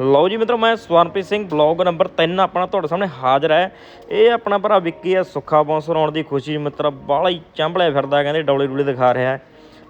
ਲਓ ਜੀ ਮਿੱਤਰੋ, ਮੈਂ ਸਵਰਨਪ੍ਰੀਤ ਸਿੰਘ ਬਲੌਗ ਨੰਬਰ 3 ਆਪਣਾ ਤੁਹਾਡੇ ਸਾਹਮਣੇ ਹਾਜ਼ਰ ਹੈ। ਇਹ ਆਪਣਾ ਭਰਾ ਵਿੱਕੀ ਹੈ, ਸੁੱਖਾ ਬੌਂਸਰ ਆਉਣ ਦੀ ਖੁਸ਼ੀ, ਮਿੱਤਰ, ਬਾਹਲਾ ਹੀ ਚੰਬਲਿਆ ਫਿਰਦਾ, ਕਹਿੰਦੇ ਡੌਲੇ ਡੂਲੇ ਦਿਖਾ ਰਿਹਾ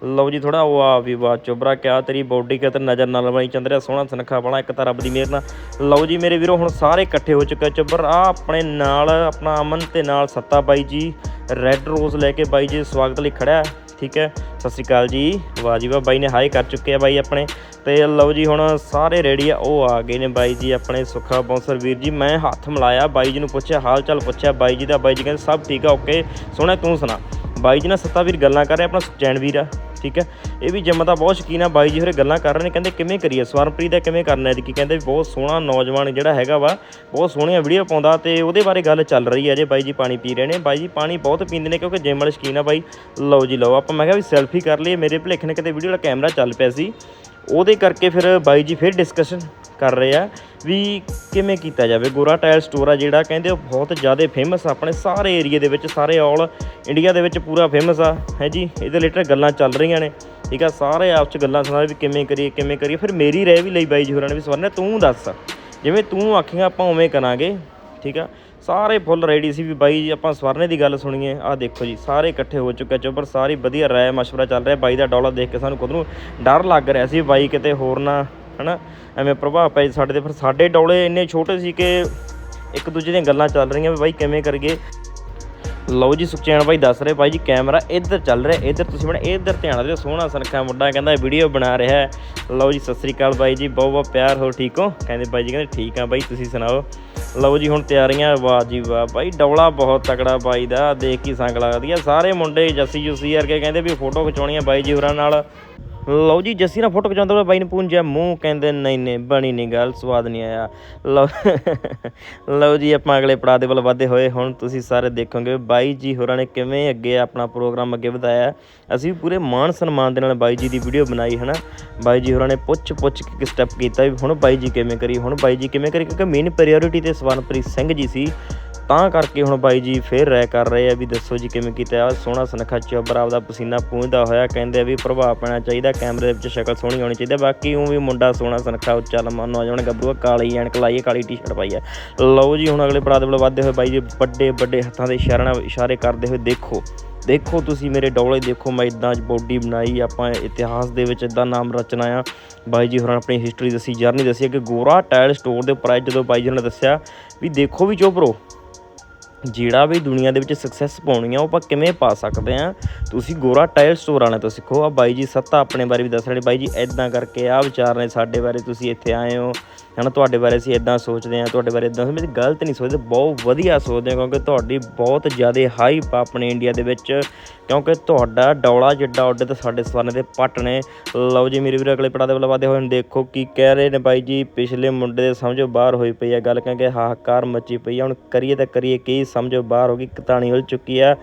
ਲਓ ਜੀ ਥੋੜਾ ਉਹ ਆ ਵੀ ਬਾਤ ਚੋਬਰਾ ਕਿਆ ਤੇਰੀ ਬੋਡੀ ਕਿਤੇ ਨਜ਼ਰ ਨਾਲ ਬਣੀ ਚੰਦਰਿਆ ਸੋਹਣਾ ਸੁਨੱਖਾ ਬਣਾ, ਇੱਕ ਤਾਂ ਰੱਬ ਦੀ ਮਿਹਰ ਨਾਲ। ਲਓ ਜੀ ਮੇਰੇ ਵੀਰੋ, ਹੁਣ ਸਾਰੇ ਇਕੱਠੇ ਹੋ ਚੁੱਕੇ ਚੋਬਰ ਆ ਆਪਣੇ ਨਾਲ, ਆਪਣਾ ਅਮਨ ਤੇ ਨਾਲ ਸੱਤਾ ਬਾਈ ਜੀ, ਰੈੱਡ ਰੋਜ਼ ਲੈ ਕੇ ਬਾਈ ਜੀ ਸਵਾਗਤ ਲਈ ਖੜਿਆ ਠੀਕ ਹੈ? ਸਤਿ ਸ਼੍ਰੀ ਅਕਾਲ ਜੀ। ਵਾਹ ਜੀ ਵਾਹ, ਬਾਈ ਨੇ ਹਾਈ ਕਰ ਚੁੱਕੇ ਆ ਬਾਈ ਆਪਣੇ। ਤੇ ਲਓ ਜੀ, ਹੁਣ ਸਾਰੇ ਰੈਡੀ ਆ। ਉਹ ਆ ਗਏ ਨੇ ਬਾਈ ਜੀ ਆਪਣੇ ਸੁੱਖਾ ਬੌਂਸਰ ਵੀਰ ਜੀ। ਮੈਂ ਹੱਥ ਮਿਲਾਇਆ, ਬਾਈ ਜੀ ਨੂੰ ਪੁੱਛਿਆ ਹਾਲ ਚਾਲ ਪੁੱਛਿਆ। ਬਾਈ ਜੀ ਦਾ, ਬਾਈ ਜੀ ਕਹਿੰਦੇ ਸਭ ਠੀਕ ਆ ਓਕੇ ਸੋਹਣਾ, ਤੂੰ ਸੁਣਾ। ਬਾਈ ਜੀ ਨਾਲ ਸੱਤਾ ਵੀਰ ਗੱਲਾਂ ਕਰ ਰਿਹਾ ਆਪਣਾ ਸੁਖਚੈਨ ਵੀਰ ਆ। ਠੀਕ ਹੈ? ਇਹ ਵੀ ਜਿਮ ਦਾ ਬਹੁਤ ਸ਼ੌਕੀਨ ਆ, ਬਾਈ ਜੀ ਹੋਰੇ ਗੱਲਾਂ ਕਰ ਰਹੇ ਨੇ, ਕਹਿੰਦੇ ਕਿਵੇਂ ਕਰੀਏ? ਸਵਰਨਪ੍ਰੀਤ ਦਾ ਕਿਵੇਂ ਕਰਨਾ ਹੈ ਕੀ ਕਹਿੰਦੇ ਵੀ ਬਹੁਤ ਸੋਹਣਾ ਨੌਜਵਾਨ ਜਿਹੜਾ ਹੈਗਾ ਵਾ, ਬਹੁਤ ਸੋਹਣੀਆਂ ਵੀਡੀਓ ਪਾਉਂਦਾ ਤੇ ਉਹਦੇ ਬਾਰੇ ਗੱਲ ਚੱਲ ਰਹੀ ਹੈ ਜੇ ਬਾਈ ਜੀ ਪਾਣੀ ਪੀ ਰਹੇ ਨੇ। ਬਾਈ ਜੀ ਪਾਣੀ ਬਹੁਤ ਪੀਂਦੇ ਨੇ ਕਿਉਂਕਿ ਜਿਮ ਵਾਲੇ ਸ਼ੌਕੀਨ ਆ ਬਾਈ। ਲਓ ਜੀ ਲਓ, ਆਪਾਂ ਮੈਂ ਕਿਹਾ ਵੀ ਸੈਲਫੀ ਕਰ ਲਈਏ, ਮੇਰੇ ਭੁਲੇਖੇ ਨੇ ਕਿਤੇ ਵੀਡੀਓ ਵਾਲਾ ਕੈਮਰਾ ਚੱਲ ਪਿਆ ਸੀ। ਉਹਦੇ ਕਰਕੇ ਫਿਰ ਬਾਈ ਜੀ ਫਿਰ ਡਿਸਕਸ਼ਨ ਕਰ ਰਹੇ ਆ ਵੀ ਕਿਵੇਂ ਕੀਤਾ ਜਾਵੇ। ਗੋਰਾ ਟਾਇਲ ਸਟੋਰ ਆ ਜਿਹੜਾ, ਕਹਿੰਦੇ ਉਹ ਬਹੁਤ ਜ਼ਿਆਦਾ ਫੇਮਸ ਆ, ਆਪਣੇ ਸਾਰੇ ਏਰੀਆ ਦੇ ਵਿੱਚ, ਸਾਰੇ ਆਲ ਇੰਡੀਆ ਦੇ ਵਿੱਚ ਪੂਰਾ ਫੇਮਸ ਆ, ਹੈ ਜੀ? ਇਹਦੇ ਰਿਲੇਟਡ ਗੱਲਾਂ ਚੱਲ ਰਹੀਆਂ ਨੇ, ਠੀਕ ਆ? ਸਾਰੇ ਆਪਸ ਚ ਗੱਲਾਂ ਸੁਣਾ ਰਹੇ ਵੀ ਕਿਵੇਂ ਕਰੀਏ ਕਿਵੇਂ ਕਰੀਏ। ਫਿਰ ਮੇਰੀ ਰਹਿ ਵੀ ਲਈ ਬਾਈ ਜੀ ਹੋਰਾਂ ਨੇ ਵੀ ਸਵਰਨੇ, ਤੂੰ ਦੱਸ, ਜਿਵੇਂ ਤੂੰ ਆਖੀਆਂ ਆਪਾਂ ਉਵੇਂ ਕਰਾਂਗੇ, ਠੀਕ ਆ? ਸਾਰੇ ਫੁੱਲ ਰੈਡੀ ਸੀ ਵੀ ਬਾਈ ਜੀ, ਆਪਾਂ ਸਵਰਨੇ ਦੀ ਗੱਲ ਸੁਣੀਏ। ਆਹ ਦੇਖੋ ਜੀ, ਸਾਰੇ ਇਕੱਠੇ ਹੋ ਚੁੱਕੇ ਚੋਬਰ ਸਾਰੀ ਵਧੀਆ ਰਾਏ ਮਸ਼ਵਰਾ ਚੱਲ ਰਿਹਾ। ਬਾਈ ਦਾ ਡੌਲਾ ਦੇਖ ਕੇ ਸਾਨੂੰ ਖੁਦ ਨੂੰ ਡਰ ਲੱਗ ਰਿਹਾ ਸੀ ਬਾਈ ਕਿਤੇ ਹੋਰ ਨਾ, ਹਨਾ? ਐਵੇਂ ਪ੍ਰਭਾਵ ਪੈ ਸਾਡੇ ਤੇ। ਫਿਰ ਸਾਡੇ ਡੌਲੇ ਇੰਨੇ ਛੋਟੇ ਸੀ ਕਿ ਇੱਕ ਦੂਜੇ ਦੀਆਂ ਗੱਲਾਂ ਚੱਲ ਰਹੀਆਂ ਵੀ ਬਾਈ ਕਿਵੇਂ ਕਰੀਏ। ਲਓ ਜੀ ਸੁਖਚੈਨ ਭਾਈ ਦੱਸ ਰਹੇ, ਭਾਈ ਜੀ ਕੈਮਰਾ ਇੱਧਰ ਚੱਲ ਰਿਹਾ, ਇੱਧਰ ਤੁਸੀਂ ਬਣਾ, ਇੱਧਰ ਧਿਆਨ ਦਿਓ, ਸੋਹਣਾ ਸਨਖਾ ਮੁੰਡਾ ਕਹਿੰਦਾ ਵੀਡੀਓ ਬਣਾ ਰਿਹਾ ਹੈ। ਲਓ ਜੀ, ਸਤਿ ਸ੍ਰੀ ਅਕਾਲ ਬਾਈ ਜੀ, ਬਹੁਤ ਬਹੁਤ ਪਿਆਰ ਹੋ ਠੀਕ ਹੋ? ਕਹਿੰਦੇ ਬਾਈ ਜੀ ਕਹਿੰਦੇ ਠੀਕ ਆ ਬਾਈ, ਤੁਸੀਂ ਸੁਣਾਓ? ਲਓ ਜੀ ਹੁਣ ਤਿਆਰੀਆਂ, ਵਾਹ ਜੀ ਵਾਹ ਬਾਈ, ਡੌਲਾ ਬਹੁਤ ਤਕੜਾ ਬਾਈ ਦਾ, ਦੇਖ ਕੇ ਸੰਗ ਲੱਗਦੀ ਆ। ਸਾਰੇ ਮੁੰਡੇ ਜੱਸੀ ਜੁਸੀ ਵਰਗੇ ਕਹਿੰਦੇ ਵੀ ਫੋਟੋ ਖਿਚਾਉਣੀ ਆ ਬਾਈ ਜੀ ਹੋਰਾਂ ਨਾਲ। ਲਓ ਜੀ, ਜੱਸੀ ਨਾਲ ਫੋਟੋ ਖਿਚਾਉਂਦਾ ਹੋਇਆ ਬਾਈ ਨੇ ਪੂੰਝਿਆ ਮੂੰਹ, ਕਹਿੰਦੇ ਨਹੀਂ ਨਹੀਂ, ਬਣੀ ਨਹੀਂ ਗੱਲ, ਸਵਾਦ ਨਹੀਂ ਆਇਆ। ਲਓ ਲਓ ਜੀ, ਆਪਾਂ ਅਗਲੇ ਪੜਾਅ ਦੇ ਵੱਲ ਵਧਦੇ ਹੋਏ, ਹੁਣ ਤੁਸੀਂ ਸਾਰੇ ਦੇਖੋਗੇ, ਬਾਈ ਜੀ ਹੋਰਾਂ ਨੇ ਕਿਵੇਂ ਅੱਗੇ ਆਪਣਾ ਪ੍ਰੋਗਰਾਮ ਅੱਗੇ ਵਧਾਇਆ। ਅਸੀਂ ਵੀ ਪੂਰੇ ਮਾਣ ਸਨਮਾਨ ਦੇ ਨਾਲ ਬਾਈ ਜੀ ਦੀ ਵੀਡੀਓ ਬਣਾਈ ਹੈ ਨਾ ਬਾਈ ਜੀ ਹੋਰਾਂ ਨੇ ਪੁੱਛ ਪੁੱਛ ਕੇ ਸਟੈਪ ਕੀਤਾ ਵੀ ਹੁਣ ਬਾਈ ਜੀ ਕਿਵੇਂ ਕਰੀ, ਹੁਣ ਬਾਈ ਜੀ ਕਿਵੇਂ ਕਰੀ, ਕਿਉਂਕਿ ਮੇਨ ਪ੍ਰਾਇੋਰਟੀ ਤੇ ਸਵਰਨਪ੍ਰੀਤ ਸਿੰਘ ਜੀ ਸੀ। ਤਾਂ ਕਰਕੇ ਹੁਣ ਬਾਈ ਜੀ ਫੇਰ ਰਾਇ ਕਰ ਰਹੇ ਆ ਵੀ ਦੱਸੋ ਜੀ ਕਿਵੇਂ ਕੀਤਾ ਆ। ਸੋਹਣਾ ਸੁਨੱਖਾ ਚੋਬਰ ਆਪਦਾ ਪਸੀਨਾ ਪੂੰਝਦਾ ਹੋਇਆ ਕਹਿੰਦੇ ਆ ਵੀ ਪ੍ਰਭਾਵ ਪੈਣਾ ਚਾਹੀਦਾ ਕੈਮਰੇ ਦੇ ਵਿੱਚ ਸ਼ਕਲ ਸੋਹਣੀ ਹੋਣੀ ਚਾਹੀਦੀ ਬਾਕੀ ਉਹ ਵੀ ਮੁੰਡਾ ਸੋਹਣਾ ਸੁਨੱਖਾ ਉੱਚਾ ਲੰਮਾ ਨੌਜਵਾਨ ਗੱਭਰੂ ਆ, ਕਾਲੀ ਐਨਕ ਲਾਈ ਕਾਲੀ ਟੀ-ਸ਼ਰਟ ਪਾਈ ਹੈ ਲਓ ਜੀ ਹੁਣ ਅਗਲੇ ਪੜਾਅ ਦੇ ਵੱਲ ਵਧਦੇ ਹੋਏ ਬਾਈ ਜੀ ਵੱਡੇ ਵੱਡੇ ਹੱਥਾਂ ਦੇ ਇਸ਼ਾਰਿਆਂ ਨਾਲ ਇਸ਼ਾਰੇ ਕਰਦੇ ਹੋਏ ਦੇਖੋ। ਦੇਖੋ ਤੁਸੀਂ ਮੇਰੇ ਡੌਲੇ ਦੇਖੋ ਮੈਂ ਇਦਾਂ ਬੋਡੀ ਬਣਾਈ ਆਪਾਂ ਇਤਿਹਾਸ ਦੇ ਵਿੱਚ ਇਦਾਂ ਨਾਮ ਰਚਨਾ ਆ। ਬਾਈ ਜੀ ਹੋਰਾਂ ਆਪਣੀ ਹਿਸਟਰੀ ਦੱਸੀ ਜਰਨੀ ਦੱਸੀ ਕਿ ਗੋਰਾ ਟਾਇਲ ਸਟੋਰ ਦੇ ਉੱਪਰ ਜਦੋਂ ਬਾਈ ਜੀ ਨੇ ਦੱਸਿਆ ਵੀ ਦੇਖੋ ਵੀ ਚੋਪਰੋ ਜਿਹੜਾ ਵੀ ਦੁਨੀਆ ਦੇ ਵਿੱਚ ਸਕਸੈਸ ਪਾਉਣੀ ਆ, ਉਹ ਆਪਾਂ ਕਿਵੇਂ ਪਾ ਸਕਦੇ ਆ? ਤੁਸੀਂ ਗੋਰਾ ਟਾਇਲ ਸਟੋਰ ਵਾਲਿਆਂ ਤੋਂ ਸਿੱਖੋ। ਆ ਬਾਈ ਜੀ ਸੱਤਾ ਆਪਣੇ ਬਾਰੇ ਵੀ ਦੱਸ ਰਹੇ ਬਾਈ ਜੀ ਐਦਾਂ ਕਰਕੇ ਆ ਵਿਚਾਰ ਨੇ ਸਾਡੇ ਬਾਰੇ। ਤੁਸੀਂ ਇੱਥੇ ਆਏ ਹੋ। ਹਨਾ, ਤੁਹਾਡੇ ਬਾਰੇ ਅਸੀਂ ਐਦਾਂ ਸੋਚਦੇ ਆ ਤੁਹਾਡੇ ਬਾਰੇ ਐਦਾਂ ਮੇਰੀ ਗਲਤ ਨਹੀਂ ਸੋਚਦੇ, ਬਹੁਤ ਵਧੀਆ ਸੋਚਦੇ ਆ ਕਿਉਂਕਿ ਤੁਹਾਡੀ ਬਹੁਤ ਜ਼ਿਆਦਾ ਹਾਈਪ ਆ ਆਪਣੇ ਇੰਡੀਆ ਦੇ ਵਿੱਚ, ਕਿਉਂਕਿ ਤੁਹਾਡਾ ਡੌਲਾ ਜਿੱਡਾ ਉੱਡੇ ਤਾਂ ਸਾਡੇ ਸਵਰਨ ਦੇ ਪੱਟ ਨੇ। ਲਓ ਜੀ, ਮੇਰੇ ਵੀਰ, ਅਗਲੇ ਪੜਾ ਦੇ ਵੱਲ ਵਾਦੇ ਹੋਏ ਨੇ ਦੇਖੋ ਕੀ ਕਹਿ ਰਹੇ ਨੇ ਬਾਈ ਜੀ। ਪਿਛਲੇ ਮੁੰਡੇ ਦੇ ਸਮਝੋ ਬਾਹਰ ਹੋਈ ਪਈ ਆ ਗੱਲ ਕਹਿੰਗੇ ਹਾਹਾਕਾਰ ਮੱਚੀ ਪਈ ਆ। ਹੁਣ ਕਰੀਏ ਤਾਂ ਕਰੀਏ, ਕੀ ਸਮਝੋ ਬਾਹਰ ਹੋ ਗਈ ਕਤਾਣੀ ਉਲ ਚੁੱਕੀ ਆ।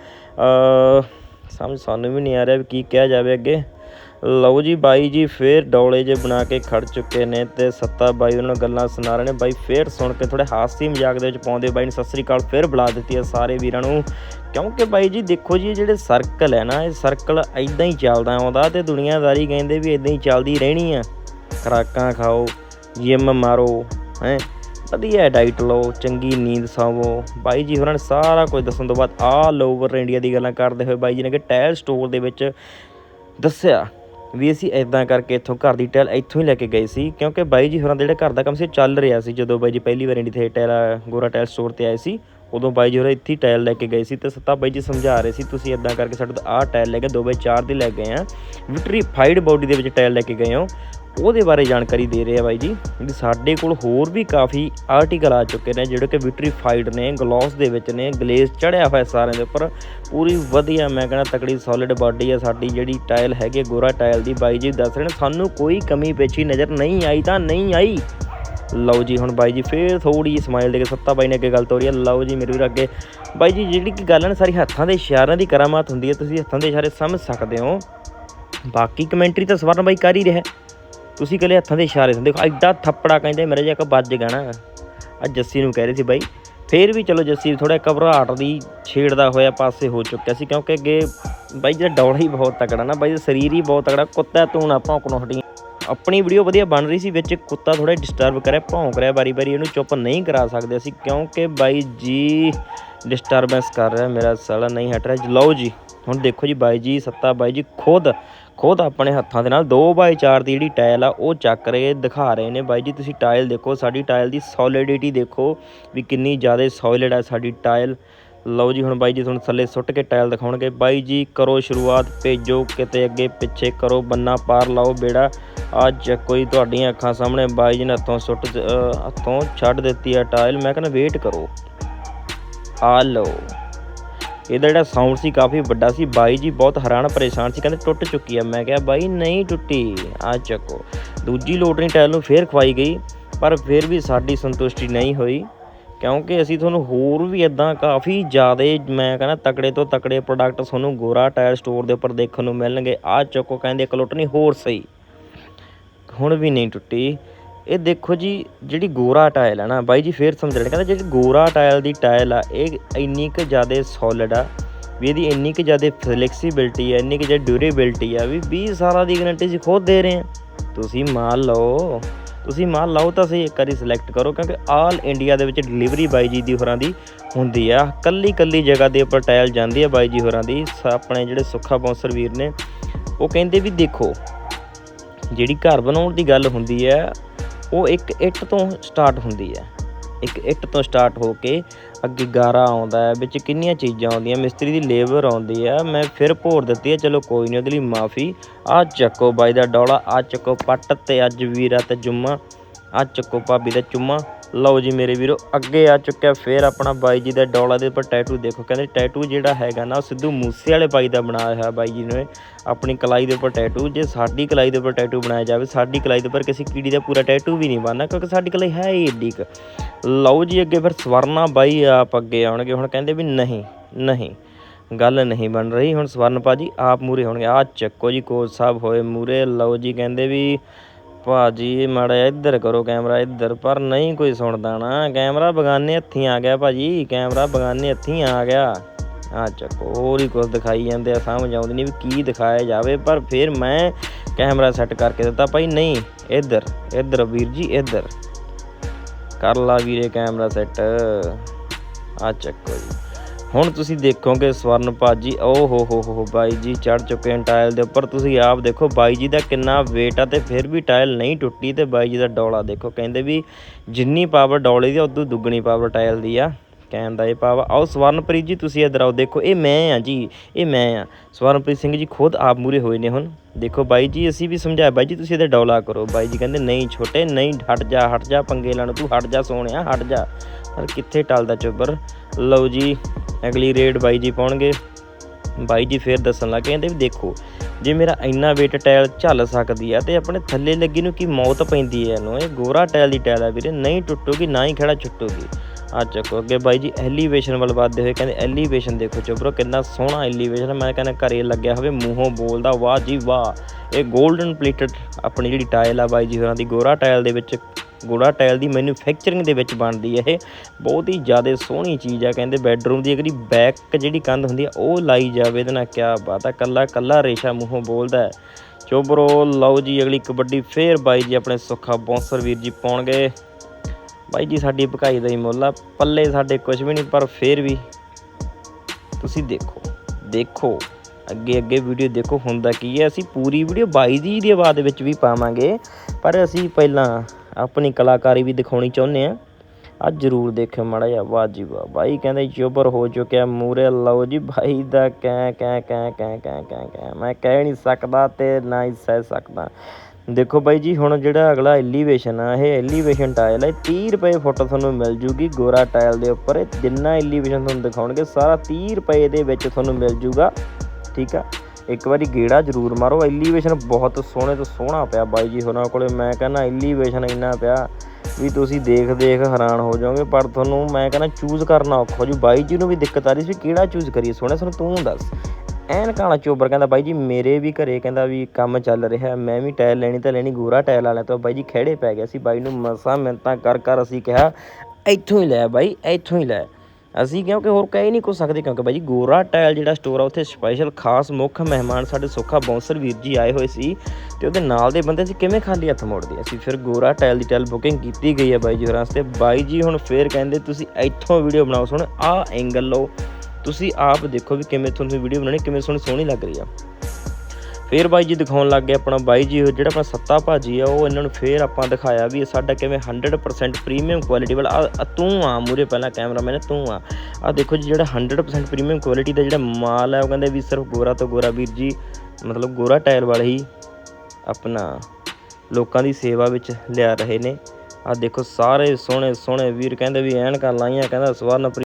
ਸਮਝ, ਸਾਨੂੰ ਵੀ ਨਹੀਂ ਆ ਰਿਹਾ ਵੀ ਕੀ ਕਿਹਾ ਜਾਵੇ ਅੱਗੇ। ਲਓ ਜੀ ਬਾਈ ਜੀ ਫੇਰ ਡੌਲੇ ਜੇ ਬਣਾ ਕੇ ਖੜ ਚੁੱਕੇ ਨੇ ਤੇ ਸੱਤਾ ਬਾਈ ਉਹਨਾਂ ਨੂੰ ਗੱਲਾਂ ਸੁਣਾ ਰਹੇ ਨੇ। ਬਾਈ ਫੇਰ ਸੁਣ ਕੇ ਥੋੜੇ ਹਾਸੀ ਮਜ਼ਾਕ ਦੇ ਵਿੱਚ ਪਾਉਂਦੇ ਬਾਈ ਨੇ ਸਤਿ ਸ੍ਰੀ ਅਕਾਲ, ਫੇਰ ਬੁਲਾ ਦਿੱਤੀ ਹੈ ਸਾਰੇ ਵੀਰਾਂ ਨੂੰ। ਕਿਉਂਕਿ ਬਾਈ ਜੀ ਦੇਖੋ ਜੀ ਜਿਹੜੇ ਸਰਕਲ ਹੈ ਨਾ, ਇਹ ਸਰਕਲ ਐਦਾਂ ਹੀ ਚੱਲਦਾ ਆਉਂਦਾ ਤੇ ਦੁਨੀਆਦਾਰੀ ਕਹਿੰਦੇ ਵੀ ਐਦਾਂ ਹੀ ਚੱਲਦੀ ਰਹਿਣੀ ਆ। ਖੁਰਾਕਾਂ ਖਾਓ ਜਿਮ ਮਾਰੋ, ਹੈ, ਵਧੀਆ ਡਾਈਟ ਲਓ, ਚੰਗੀ ਨੀਂਦ ਸੌਵੋ। ਬਾਈ ਜੀ ਹੋਰਾਂ ਨੇ ਸਾਰਾ ਕੁਝ ਦੱਸਣ ਤੋਂ ਬਾਅਦ ਆਲ ਓਵਰ ਇੰਡੀਆ ਦੀ ਗੱਲਾਂ ਕਰਦੇ ਹੋਏ ਬਾਈ ਜੀ ਨੇ ਕਿ ਟਾਇਲ ਸਟੋਰ ਦੇ ਵਿੱਚ ਦੱਸਿਆ। ਵੀ ਅਸੀਂ ਇਦਾਂ ਕਰਕੇ ਇੱਥੋਂ ਘਰ ਦੀ ਟਾਇਲ ਇੱਥੋਂ ਹੀ ਲੈ ਕੇ ਗਏ ਸੀ, ਕਿਉਂਕਿ ਬਾਈ ਜੀ ਹੋਰਾਂ ਦਾ ਜਿਹੜਾ ਘਰ ਦਾ ਕੰਮ ਸੀ ਚੱਲ ਰਿਹਾ ਸੀ। ਜਦੋਂ ਬਾਈ ਜੀ ਪਹਿਲੀ ਵਾਰ ਇੰਡੀ ਟਾਇਲ ਗੋਰਾ ਟਾਇਲ ਸਟੋਰ ਤੇ ਆਏ ਸੀ, ਉਦੋਂ ਬਾਈ ਜੀ ਹੋਰਾਂ ਇੱਥੇ ਹੀ ਟਾਇਲ ਲੈ ਕੇ ਗਏ ਸੀ ਤੇ ਸੱਤਾ ਬਾਈ ਜੀ ਸਮਝਾ ਰਹੇ ਸੀ, ਤੁਸੀਂ ਇਦਾਂ ਕਰਕੇ ਸਾਡੇ ਤੋਂ ਆਹ ਟਾਇਲ ਲੈ ਕੇ 2x4 ਦੀ ਲੈ ਗਏ ਆ। ਵਿਟਰੀਫਾਈਡ ਬਾਡੀ ਦੇ ਵਿੱਚ ਟਾਇਲ ਲੈ ਕੇ ਗਏ ਹੋ। ਉਹਦੇ ਬਾਰੇ ਜਾਣਕਾਰੀ ਦੇ ਰਹੇ ਆ ਬਾਈ ਜੀ। ਵੀ ਸਾਡੇ ਕੋਲ ਹੋਰ ਵੀ ਕਾਫੀ ਆਰਟੀਕਲ ਆ ਚੁੱਕੇ ਨੇ ਜਿਹੜੇ ਕਿ ਵਿਟਰੀਫਾਈਡ ਨੇ ਗਲੋਸ ਦੇ ਵਿੱਚ ਨੇ ਗਲੇਜ਼ ਚੜਿਆ ਹੋਇਆ ਸਾਰਿਆਂ ਦੇ ਉੱਪਰ। ਪੂਰੀ ਵਧੀਆ ਮੈਂ ਕਹਿੰਦਾ ਤਕੜੀ ਸੋਲਿਡ ਬਾਡੀ ਆ ਸਾਡੀ ਜਿਹੜੀ ਟਾਇਲ ਹੈਗੀ ਆ, ਗੋਰਾ ਟਾਇਲ ਦੀ। ਬਾਈ ਜੀ ਦੱਸ ਰਹੇ ਨੇ ਸਾਨੂੰ ਕੋਈ ਕਮੀ ਪੇਚੀ ਨਜ਼ਰ ਨਹੀਂ ਆਈ ਤਾਂ ਨਹੀਂ ਆਈ। ਲਓ ਜੀ ਹੁਣ ਬਾਈ ਜੀ ਫੇਰ ਥੋੜੀ ਸਮਾਈਲ ਦੇ ਕੇ ਸੱਤਾ ਬਾਈ ਨੇ ਅੱਗੇ ਗੱਲ ਤੋਰੀ ਆ। ਲਓ ਜੀ ਮੇਰੇ ਵੀਰ ਅੱਗੇ। ਬਾਈ ਜੀ ਜਿਹੜੀ ਕਿ ਗੱਲ ਹੈ ਨਾ ਸਾਰੀ ਹੱਥਾਂ ਦੇ ਇਸ਼ਾਰਿਆਂ ਦੀ ਕਰਾਮਾਤ ਹੁੰਦੀ ਹੈ ਤੁਸੀਂ ਹੱਥਾਂ ਦੇ ਇਸ਼ਾਰੇ ਸਮਝ ਸਕਦੇ ਹੋ। ਬਾਕੀ ਕਮੈਂਟਰੀ ਤਾਂ ਸਵਰਨ ਬਾਈ ਕਰ ਹੀ ਰਿਹਾ। ਤੁਸੀਂ ਕੱਲੇ ਹੱਥਾਂ ਦੇ ਇਸ਼ਾਰੇ ਸੁਣ ਦੇਖੋ, ਐਡਾ ਥੱਪੜਾ ਕਹਿੰਦੇ ਮੇਰੇ ਜਿਹਾ ਇੱਕ ਵੱਜ ਗਿਆ ਨਾ। ਅੱਜ ਜੱਸੀ ਨੂੰ ਕਹਿ ਰਹੇ ਸੀ ਬਾਈ, ਫੇਰ ਵੀ ਚਲੋ ਜੱਸੀ ਥੋੜਾ ਘਬਰਾਹਟ ਦੀ ਛੇੜਦਾ ਹੋਇਆ, ਪਾਸੇ ਹੋ ਚੁੱਕਿਆ ਸੀ, ਕਿਉਂਕਿ ਅੱਗੇ ਬਾਈ ਜਿਹੜਾ ਡੌਲਾ ਹੀ ਬਹੁਤ ਤਕੜਾ ਨਾ, ਬਾਈ ਦਾ ਸਰੀਰ ਹੀ ਬਹੁਤ ਤਕੜਾ, ਕੁੱਤਾ ਤੂੰ ਨਾ ਭੌਂਕਣੋਂ ਹਟੀ। ਆਪਣੀ ਵੀਡੀਓ ਵਧੀਆ ਬਣ ਰਹੀ ਸੀ, ਵਿੱਚ ਕੁੱਤਾ ਥੋੜਾ ਡਿਸਟਰਬ ਕਰਿਆ, ਭੌਂਕ ਰਿਹਾ, ਵਾਰੀ ਵਾਰੀ ਇਹਨੂੰ ਚੁੱਪ ਨਹੀਂ ਕਰਾ ਸਕਦੇ ਅਸੀਂ, ਕਿਉਂਕਿ ਬਾਈ ਜੀ ਡਿਸਟਰਬੈਂਸ ਕਰ ਰਿਹਾ, ਮੇਰਾ ਸਾਲਾ ਨਹੀਂ ਹਟ ਰਿਹਾ। ਲਓ ਜੀ, ਹੁਣ ਦੇਖੋ ਜੀ ਬਾਈ ਜੀ, ਸੱਤਾ ਬਾਈ ਜੀ ਖੁਦ ਖੁਦ ਆਪਣੇ ਹੱਥਾਂ ਦੇ ਨਾਲ 2 ਬਾਈ 4 ਦੀ ਜਿਹੜੀ ਟਾਇਲ ਆ, ਉਹ ਚੱਕ ਰਹੇ, ਦਿਖਾ ਰਹੇ ਨੇ। ਬਾਈ ਜੀ, ਤੁਸੀਂ ਟਾਇਲ ਦੇਖੋ, ਸਾਡੀ ਟਾਇਲ ਦੀ ਸੋਲਿਡਿਟੀ ਦੇਖੋ ਵੀ ਕਿੰਨੀ ਜ਼ਿਆਦਾ ਸੋਲਿਡ ਹੈ ਸਾਡੀ ਟਾਇਲ। ਲਓ ਜੀ, ਹੁਣ ਬਾਈ ਜੀ, ਤੁਹਾਨੂੰ ਥੱਲੇ ਸੁੱਟ ਕੇ ਟਾਇਲ ਦਿਖਾਉਣਗੇ। ਬਾਈ ਜੀ, ਕਰੋ ਸ਼ੁਰੂਆਤ, ਭੇਜੋ, ਕਿਤੇ ਅੱਗੇ ਪਿੱਛੇ ਕਰੋ, ਬੰਨਾ ਪਾਰ ਲਾਓ ਬੇੜਾ। ਅੱਜ ਕੋਈ ਤੁਹਾਡੀਆਂ ਅੱਖਾਂ ਸਾਹਮਣੇ, ਬਾਈ ਜੀ ਨੇ ਹੱਥੋਂ ਸੁੱਟ ਹੱਥੋਂ ਛੱਡ ਦਿੱਤੀ ਆ ਟਾਇਲ। ਮੈਂ ਕਹਿੰਦਾ ਵੇਟ ਕਰੋ। ਆ ਲਓ। ਇਹਦਾ ਜਿਹੜਾ ਸਾਊਂਡ ਸੀ ਕਾਫੀ ਵੱਡਾ ਸੀ। ਬਾਈ ਜੀ ਬਹੁਤ ਹੈਰਾਨ ਪਰੇਸ਼ਾਨ ਸੀ, ਕਹਿੰਦੇ ਟੁੱਟ ਚੁੱਕੀ ਆ। ਮੈਂ ਕਿਹਾ, ਬਾਈ ਨਹੀਂ ਟੁੱਟੀ, ਆ ਚੱਕੋ। ਦੂਜੀ ਲੋਟਰੀ ਟਾਇਲ ਨੂੰ ਫੇਰ ਖਵਾਈ ਗਈ, ਪਰ ਫਿਰ ਵੀ ਸਾਡੀ ਸੰਤੁਸ਼ਟੀ ਨਹੀਂ ਹੋਈ, ਕਿਉਂਕਿ ਅਸੀਂ ਤੁਹਾਨੂੰ ਹੋਰ ਵੀ ਇਦਾਂ ਕਾਫੀ ਜ਼ਿਆਦਾ, ਮੈਂ ਕਹਿੰਦਾ ਤਕੜੇ ਤੋਂ ਤਕੜੇ ਪ੍ਰੋਡਕਟ ਤੁਹਾਨੂੰ ਗੋਰਾ ਟਾਇਰ ਸਟੋਰ ਦੇ ਉੱਪਰ ਦੇਖਣ ਨੂੰ ਮਿਲਣਗੇ। ਆ ਚੱਕੋ, ਕਹਿੰਦੇ ਇੱਕ ਲੁੱਟ ਹੋਰ ਸਹੀ। ਹੁਣ ਵੀ ਨਹੀਂ ਟੁੱਟੀ। ਇਹ ਦੇਖੋ ਜੀ, ਜਿਹੜੀ ਗੋਰਾ ਟਾਇਲ ਹੈ ਨਾ, ਬਾਈ ਜੀ ਫੇਰ ਸਮਝਣ ਕਹਿੰਦਾ ਜਿਹੜੀ ਗੋਰਾ ਟਾਇਲ ਦੀ ਟਾਇਲ ਆ, ਇਹ ਇੰਨੀ ਕੁ ਜ਼ਿਆਦਾ ਸੋਲਿਡ ਆ, ਵੀ ਇਹਦੀ ਇੰਨੀ ਕੁ ਜ਼ਿਆਦਾ ਫਲੈਕਸੀਬਿਲਟੀ ਆ, ਇੰਨੀ ਕੁ ਜ਼ਿਆਦਾ ਡਿਊਰੇਬਿਲਟੀ ਆ, ਵੀ 20 ਸਾਲਾਂ ਦੀ ਗਾਰੰਟੀ ਅਸੀਂ ਖੁਦ ਦੇ ਰਹੇ ਹਾਂ। ਤੁਸੀਂ ਮਾਲ ਲਓ, ਤੁਸੀਂ ਮਾਲ ਲਾਓ ਤਾਂ ਸਹੀ, ਇੱਕ ਵਾਰੀ ਸਿਲੈਕਟ ਕਰੋ, ਕਿਉਂਕਿ ਆਲ ਇੰਡੀਆ ਦੇ ਵਿੱਚ ਡਿਲੀਵਰੀ ਬਾਈ ਜੀ ਦੀ ਹੋਰਾਂ ਦੀ ਹੁੰਦੀ ਆ। ਕੱਲੀ ਕੱਲੀ ਜਗ੍ਹਾ ਦੇ ਉੱਪਰ ਟਾਇਲ ਜਾਂਦੀ ਆ ਬਾਈ ਜੀ ਹੋਰਾਂ ਦੀ, ਸ- ਆਪਣੇ ਜਿਹੜੇ ਸੁੱਖਾ ਬੌਂਸਰ ਵੀਰ ਨੇ, ਉਹ ਕਹਿੰਦੇ ਵੀ ਦੇਖੋ, ਜਿਹੜੀ ਘਰ ਬਣਾਉਣ ਦੀ ਗੱਲ ਹੁੰਦੀ ਹੈ ਉਹ ਇੱਕ ਇੱਟ ਤੋਂ ਸਟਾਰਟ ਹੁੰਦੀ ਹੈ। ਇੱਕ ਇੱਟ ਤੋਂ ਸਟਾਰਟ ਹੋ ਕੇ ਅੱਗੇ ਗਾਰਾ ਆਉਂਦਾ ਹੈ, ਵਿੱਚ ਕਿੰਨੀਆਂ ਚੀਜ਼ਾਂ ਆਉਂਦੀਆਂ, ਮਿਸਤਰੀ ਦੀ ਲੇਬਰ ਆਉਂਦੀ ਹੈ। ਮੈਂ ਫਿਰ ਭੋਰ ਦਿੱਤੀ ਹੈ, ਚਲੋ ਕੋਈ ਨਹੀਂ, ਉਹਦੇ ਲਈ ਮਾਫੀ। ਆ ਚੱਕੋ ਬਾਈ ਦਾ ਡੋਲਾ ਆ ਚੱਕੋ ਪੱਟ ਤੇ ਅੱਜ ਵੀਰਾ ਤੇ ਜੁੰਮਾ ਆ ਚੱਕੋ ਭਾਬੀ ਦਾ ਚੁੰਮਾ। ਲਓ ਜੀ ਮੇਰੇ ਵੀਰੋ, ਅੱਗੇ ਆ ਚੁੱਕਿਆ ਫੇਰ ਆਪਣਾ ਬਾਈ ਜੀ ਦਾ ਡੋਲਾ ਦੇ ਉੱਪਰ ਟੈਟੂ ਦੇਖੋ, ਕਹਿੰਦੇ ਟੈਟੂ ਜਿਹੜਾ ਹੈਗਾ ਨਾ, ਉਹ ਸਿੱਧੂ ਮੂਸੇ ਵਾਲੇ ਬਾਈ ਦਾ ਬਣਾਇਆ ਹੋਇਆ ਬਾਈ ਜੀ ਨੇ। ਆਪਣੀ ਕਲਾਈ ਦੇ ਉੱਪਰ ਟੈਟੂ ਜੇ ਸਾਡੀ ਕਲਾਈ ਦੇ ਉੱਪਰ ਟੈਟੂ ਬਣਾਇਆ ਜਾਵੇ, ਸਾਡੀ ਕਲਾਈ ਦੇ ਉੱਪਰ ਕਿਸੇ ਕੀੜੀ ਦਾ ਪੂਰਾ ਟੈਟੂ ਵੀ ਨਹੀਂ ਬਣਨਾ, ਕਿਉਂਕਿ ਸਾਡੀ ਕਲਾਈ ਹੈ ਹੀ ਏਡੀ ਕੁ। ਲਓ ਜੀ ਅੱਗੇ ਫਿਰ ਸਵਰਨਾ ਬਾਈ ਆਪ ਅੱਗੇ ਆਉਣਗੇ, ਹੁਣ ਕਹਿੰਦੇ ਵੀ ਨਹੀਂ ਨਹੀਂ, ਗੱਲ ਨਹੀਂ ਬਣ ਰਹੀ। ਹੁਣ ਸਵਰਨ ਭਾਜੀ ਆਪ ਮੂਰੇ ਹੋਣਗੇ। ਆ ਚੱਕੋ ਜੀ, ਕੋਚ ਸਾਹਿਬ ਹੋਏ ਮੂਰੇ ਲਓ ਜੀ ਕਹਿੰਦੇ ਵੀ ਭਾਜੀ, ਮਾੜਾ ਜਿਹਾ ਇੱਧਰ ਕਰੋ ਕੈਮਰਾ, ਇੱਧਰ, ਪਰ ਨਹੀਂ ਕੋਈ ਸੁਣਦਾ ਨਾ। ਕੈਮਰਾ ਬਗਾਨੇ ਹੱਥੀਂ ਆ ਗਿਆ ਭਾਜੀ, ਕੈਮਰਾ ਬਗਾਨੇ ਹੱਥੀਂ ਆ ਗਿਆ। ਆ ਚੱਕੋ, ਹੋਰ ਹੀ ਕੁਝ ਦਿਖਾਈ ਜਾਂਦੇ ਆ, ਸਮਝ ਆਉਂਦੀ ਨਹੀਂ ਵੀ ਕੀ ਦਿਖਾਇਆ ਜਾਵੇ, ਪਰ ਫਿਰ ਮੈਂ ਕੈਮਰਾ ਸੈੱਟ ਕਰਕੇ ਦਿੱਤਾ ਭਾਈ, ਨਹੀਂ, ਇੱਧਰ ਇੱਧਰ ਵੀਰ ਜੀ, ਇੱਧਰ। ਕਰ ਲਾ ਵੀਰੇ ਕੈਮਰਾ ਸੈੱਟ ਆ ਚੱਕੋ ਜੀ। ਹੁਣ ਤੁਸੀਂ ਦੇਖੋਗੇ ਸਵਰਨ ਭਾਜੀ ਓ ਹੋ ਹੋ ਹੋ, ਬਾਈ ਜੀ ਚੜ ਚੁੱਕੇ ਨੇ ਟਾਇਲ ਦੇ ਉੱਪਰ। ਤੁਸੀਂ ਆਪ ਦੇਖੋ, ਬਾਈ ਜੀ ਦਾ ਕਿੰਨਾ weight ਆ ਤੇ ਫਿਰ ਵੀ ਟਾਇਲ ਨਹੀਂ ਟੁੱਟੀ ਤੇ ਬਾਈ ਜੀ ਦਾ ਡੋਲਾ ਦੇਖੋ। ਕਹਿੰਦੇ ਵੀ ਜਿੰਨੀ ਪਾਵਰ ਡੋਲੇ ਦੀ ਉਦੋਂ ਦੁੱਗਣੀ ਪਾਵਰ ਟਾਇਲ ਦੀ ਆ। ਕਹਿਣ ਦਾ ਇਹ ਭਾਵ ਆਓ ਸਵਰਨਪ੍ਰੀਤ ਜੀ, ਤੁਸੀਂ ਇੱਧਰ ਆਓ। ਦੇਖੋ, ਇਹ ਮੈਂ ਆ ਜੀ, ਇਹ ਮੈਂ ਆ। ਸਵਰਨਪ੍ਰੀਤ ਸਿੰਘ ਜੀ ਖੁਦ ਆਪ ਮੂਰੇ ਹੋਏ ਨੇ ਹੁਣ। ਦੇਖੋ ਬਾਈ ਜੀ, ਅਸੀਂ ਵੀ ਸਮਝਾਇਆ, ਬਾਈ ਜੀ, ਤੁਸੀਂ ਇਹਦੇ ਡੌਲਾ ਕਰੋ। ਬਾਈ ਜੀ ਕਹਿੰਦੇ, ਨਹੀਂ ਛੋਟੇ, ਨਹੀਂ, ਹਟ ਜਾ ਹਟ ਜਾ ਪੰਗੇ ਲੈਣ ਤੂੰ ਹਟ ਜਾ, ਸੋਹਣਿਆ, ਹਟ ਜਾ। ਪਰ ਕਿੱਥੇ ਟਲਦਾ ਚੋਬਰ ਲਓ ਜੀ, ਅਗਲੀ ਰੇਡ ਬਾਈ ਜੀ ਪਾਉਣਗੇ। ਬਾਈ ਜੀ ਫੇਰ ਦੱਸਣ ਲੱਗ ਕਹਿੰਦੇ ਵੀ ਦੇਖੋ, ਜੇ ਮੇਰਾ ਇੰਨਾ weight ਟਾਇਲ ਝੱਲ ਸਕਦੀ ਆ, ਤੇ ਆਪਣੇ ਥੱਲੇ ਲੱਗੀ ਨੂੰ ਕੀ ਮੌਤ ਪੈਂਦੀ ਹੈ ਇਹਨੂੰ? ਇਹ ਗੋਰਾ ਟਾਇਲ ਦੀ ਟਾਇਲ ਆ ਵੀਰੇ। ਨਹੀਂ ਟੁੱਟੂਗੀ, ਨਾ ਹੀ ਖੜਾ ਛੁੱਟੂਗੀ। ਆ ਚੱਕੋ ਅੱਗੇ ਬਾਈ ਜੀ ਐਲੀਵੇਸ਼ਨ ਵੱਲ ਵੱਧਦੇ ਹੋਏ ਕਹਿੰਦੇ ਐਲੀਵੇਸ਼ਨ ਦੇਖੋ ਚੋਬਰੋ ਕਿੰਨਾ ਸੋਹਣਾ ਐਲੀਵੇਸ਼ਨ ਮੈਂ ਕਹਿੰਦਾ ਘਰੇ ਲੱਗਿਆ ਹੋਵੇ, ਮੂੰਹੋਂ ਬੋਲਦਾ, ਵਾਹ ਜੀ ਵਾਹ। ਇਹ 골ਡਨ ਪਲੇਟਡ ਆਪਣੀ ਜਿਹੜੀ ਟਾਇਲ ਆ ਬਾਈ ਜੀ ਹੋਰਾਂ ਦੀ, ਗੋਰਾ ਟਾਇਲ ਦੇ ਵਿੱਚ ਗੋੜਾ ਟਾਇਲ ਦੀ ਮੈਨੂਫੈਕਚਰਿੰਗ ਦੇ ਵਿੱਚ ਬਣਦੀ ਹੈ ਇਹ। ਬਹੁਤ ਹੀ ਜ਼ਿਆਦਾ ਸੋਹਣੀ ਚੀਜ਼ ਆ, ਕਹਿੰਦੇ ਬੈੱਡਰੂਮ ਦੀ ਅਗਰੀ ਬੈਕ ਜਿਹੜੀ ਕੰਧ ਹੁੰਦੀ ਆ, ਉਹ ਲਾਈ ਜਾਵੇ, ਇਹਦੇ ਨਾਲ ਕਿਆ ਬਾਤ ਆ ਕੱਲਾ ਕੱਲਾ ਰੇਸ਼ਾ ਮੂੰਹੋਂ ਬੋਲਦਾ ਹੈ। ਚੋਬਰੋ ਲਓ ਜੀ, ਅਗਲੀ ਕਬੱਡੀ ਫੇਰ ਬਾਈ ਜੀ ਆਪਣੇ ਸੁੱਖਾ ਬੌਂਸਰ ਵੀਰ ਜੀ ਪਾਉਣਗੇ। ਬਾਈ ਜੀ, ਸਾਡੀ ਭਕਾਈ ਦਾ ਹੀ ਮੁੱਲ ਆ। ਪੱਲੇ ਸਾਡੇ ਕੁਝ ਵੀ ਨਹੀਂ, ਪਰ ਫੇਰ ਵੀ ਤੁਸੀਂ ਦੇਖੋ ਦੇਖੋ। ਅੱਗੇ ਅੱਗੇ ਵੀਡੀਓ ਦੇਖੋ, ਹੁੰਦਾ ਕੀ ਹੈ? ਅਸੀਂ ਪੂਰੀ ਵੀਡੀਓ ਬਾਈ ਜੀ ਦੀ ਆਵਾਜ਼ ਵਿੱਚ ਵੀ ਪਾਵਾਂਗੇ। ਪਰ ਅਸੀਂ ਪਹਿਲਾਂ ਆਪਣੀ ਕਲਾਕਾਰੀ ਵੀ ਦਿਖਾਉਣੀ ਚਾਹੁੰਦੇ ਆ ਅੱਜ ਜ਼ਰੂਰ ਦੇਖਿਓ ਮਾੜਾ ਜਿਹਾ, ਵਾਹ ਜੀ ਵਾਹ। ਬਾਈ ਕਹਿੰਦੇ ਚੋਬਰ ਹੋ ਚੁੱਕਿਆ ਮੂਰੇ ਲਓ ਜੀ ਭਾਈ ਦਾ ਕੈ ਕੈ ਕੈ ਕੈ ਕੈ ਕੈ ਕੈ ਮੈਂ ਕਹਿ ਨਹੀਂ ਸਕਦਾ ਤੇ ਨਾ ਹੀ ਸਹਿ ਸਕਦਾ। ਦੇਖੋ ਬਾਈ ਜੀ, ਹੁਣ ਜਿਹੜਾ ਅਗਲਾ ਐਲੀਵੇਸ਼ਨ ਆ, ਇਹ ਐਲੀਵੇਸ਼ਨ ਟਾਇਲ ਹੈ 30 ਰੁਪਏ ਫੁੱਟ ਤੁਹਾਨੂੰ ਮਿਲ ਜੂਗੀ ਗੋਰਾ ਟਾਇਲ ਦੇ ਉੱਪਰ। ਇਹ ਜਿੰਨਾ ਐਲੀਵੇਸ਼ਨ ਤੁਹਾਨੂੰ ਦਿਖਾਉਣਗੇ, ਸਾਰਾ 30 ਰੁਪਏ ਦੇ ਵਿੱਚ ਤੁਹਾਨੂੰ ਮਿਲ ਜੂਗਾ। ਠੀਕ ਆ? ਇੱਕ ਵਾਰੀ ਗੇੜਾ ਜ਼ਰੂਰ ਮਾਰੋ ਐਲੀਵੇਸ਼ਨ ਬਹੁਤ ਸੋਹਣੇ ਤੋਂ ਸੋਹਣਾ ਪਿਆ ਬਾਈ ਜੀ ਹੋਰਾਂ ਕੋਲੇ। ਮੈਂ ਕਹਿੰਦਾ ਐਲੀਵੇਸ਼ਨ ਇੰਨਾ ਪਿਆ ਵੀ ਤੁਸੀਂ ਦੇਖ ਦੇਖ ਹੈਰਾਨ ਹੋ ਜਾਓਗੇ, ਪਰ ਤੁਹਾਨੂੰ ਮੈਂ ਕਹਿੰਦਾ ਚੂਜ਼ ਕਰਨਾ ਔਖਾ ਜੀ। ਬਾਈ ਜੀ ਨੂੰ ਵੀ ਦਿੱਕਤ ਆ ਰਹੀ ਸੀ, ਕਿਹੜਾ ਚੂਜ਼ ਕਰੀਏ? ਸੋਹਣਾ, ਸਾਨੂੰ ਤੂੰ ਦੱਸ। ਐਨ ਕਾਲਾ ਚੋਬਰ ਕਹਿੰਦਾ, ਬਾਈ ਜੀ ਮੇਰੇ ਵੀ ਘਰੇ ਕਹਿੰਦਾ ਵੀ ਕੰਮ ਚੱਲ ਰਿਹਾ, ਮੈਂ ਵੀ ਟਾਇਲ ਲੈਣੀ ਤਾਂ ਲੈਣੀ, ਗੋਰਾ ਟਾਇਲ ਵਾਲਿਆਂ ਤੋਂ, ਬਾਈ ਜੀ ਖੜੇ ਪੈ ਗਿਆ ਸੀ, ਬਾਈ ਨੂੰ ਮਸਾਂ ਮਿੰਤਾਂ ਕਰ ਕਰ ਅਸੀਂ ਕਿਹਾ, ਇੱਥੋਂ ਹੀ ਲੈ ਬਾਈ, ਇੱਥੋਂ ਹੀ ਲੈ। ਅਸੀਂ ਕਿਉਂਕਿ ਹੋਰ ਕਹਿ ਹੀ ਨਹੀਂ ਕੋ ਸਕਦੇ, ਕਿਉਂਕਿ ਬਾਈ ਜੀ ਗੋਰਾ ਟਾਇਲ ਜਿਹੜਾ ਸਟੋਰ ਆ, ਉੱਥੇ ਸਪੈਸ਼ਲ ਖਾਸ ਮੁੱਖ ਮਹਿਮਾਨ ਸਾਡੇ ਸੁੱਖਾ ਬੌਂਸਰ ਵੀਰ ਜੀ ਆਏ ਹੋਏ ਸੀ, ਤੇ ਉਹਦੇ ਨਾਲ ਦੇ ਬੰਦੇ ਸੀ ਕਿਵੇਂ ਖਾਲੀ ਹੱਥ ਮੋੜਦੇ ਅਸੀਂ ਫਿਰ ਗੋਰਾ ਟਾਇਲ ਦੀ ਟਾਇਲ ਬੁਕਿੰਗ ਕੀਤੀ ਗਈ ਹੈ ਬਾਈ ਜੀ ਹੋਰਾਂ ਵਾਸਤੇ, ਬਾਈ ਜੀ ਹੁਣ ਫੇਰ ਕਹਿੰਦੇ, ਤੁਸੀਂ ਇੱਥੋਂ ਵੀਡੀਓ ਬਣਾਓ, ਸੁਣ, ਆਹ ਐਂਗਲ ਲਓ ਤੁਸੀਂ ਆਪ ਦੇਖੋ ਵੀ ਕਿਵੇਂ ਤੁਹਾਨੂੰ ਵੀਡੀਓ ਬਣਾਉਣੀ, ਕਿਵੇਂ ਸੋਹਣੀ ਸੋਹਣੀ ਲੱਗ ਰਹੀ ਆ। ਫੇਰ ਬਾਈ ਜੀ ਦਿਖਾਉਣ ਲੱਗ ਗਏ ਆਪਣਾ ਬਾਈ ਜੀ ਜਿਹੜਾ ਆਪਣਾ ਸੱਤਾ ਭਾਜੀ ਆ, ਉਹ ਇਹਨਾਂ ਨੂੰ ਫੇਰ ਆਪਾਂ ਦਿਖਾਇਆ ਵੀ ਸਾਡਾ ਕਿਵੇਂ 100% ਪ੍ਰੀਮੀਅਮ ਕੁਆਲਿਟੀ ਵਾਲਾ, ਆਹ- ਤੂੰ ਆ ਮੂਰੇ ਪਹਿਲਾਂ ਕੈਮਰਾਮੈਨ ਤੂੰ ਆ। ਆ ਦੇਖੋ ਜੀ ਜਿਹੜਾ 100% ਪ੍ਰੀਮੀਅਮ ਕੁਆਲਿਟੀ ਦਾ ਜਿਹੜਾ ਮਾਲ ਹੈ ਉਹ ਕਹਿੰਦੇ ਵੀ ਸਿਰਫ ਗੋਰਾ ਤੋਂ ਗੋਰਾ ਵੀਰ ਜੀ, ਮਤਲਬ ਗੋਰਾ ਟਾਇਲ ਵਾਲੇ ਹੀ ਆਪਣਾ ਲੋਕਾਂ ਦੀ ਸੇਵਾ ਵਿੱਚ ਲਿਆ ਰਹੇ ਨੇ। ਆ ਦੇਖੋ ਸਾਰੇ ਸੋਹਣੇ ਸੋਹਣੇ ਵੀਰ ਕਹਿੰਦੇ ਵੀ ਐਨਕਾਂ ਲਾਈਆਂ, ਕਹਿੰਦਾ ਸਵਰਨ